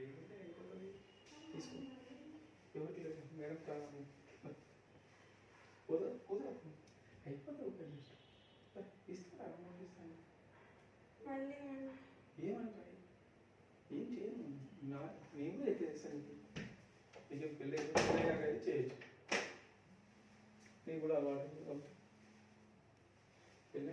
లేకుంటే అయిపోతుంది తీసుకో. ఎవరికి లేదు మేడం కావాలి. కుదర కుదర అయిపోతుంది ఒక నిమిషం. ఇస్తారా? అమౌంట్ ఇస్తాను ఏమంటాయి ఏం చేయను. నా నేను కూడా అయితే చేస్తాను. నీకు పెళ్ళి పెళ్ళయ్యాక అయితే చేయొచ్చు. నేను కూడా అలవాటు పెళ్ళి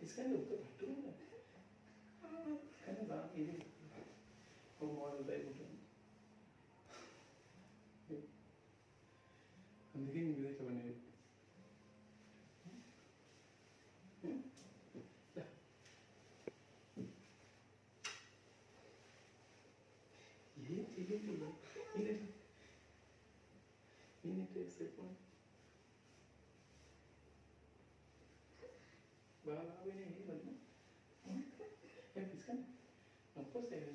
తీసుకెళ్ళి ఒక పట్టు కానీ బాగా ఇది ఒక మోడల్ టైప్ ఉంటుంది అందుకే నీ మీద ఇట్లా పడినది ఏం చెయ్యలేదు ఈయన ఈయన సేపు Bahawa ini ini bagaimana? Habis kan? Apa saya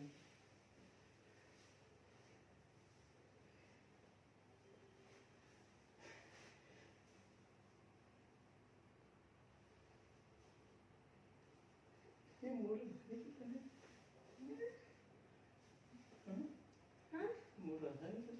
Ini mula, kita ni. Hah? Mula, ini.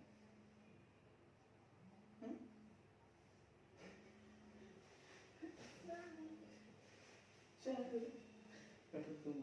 Các thức tương.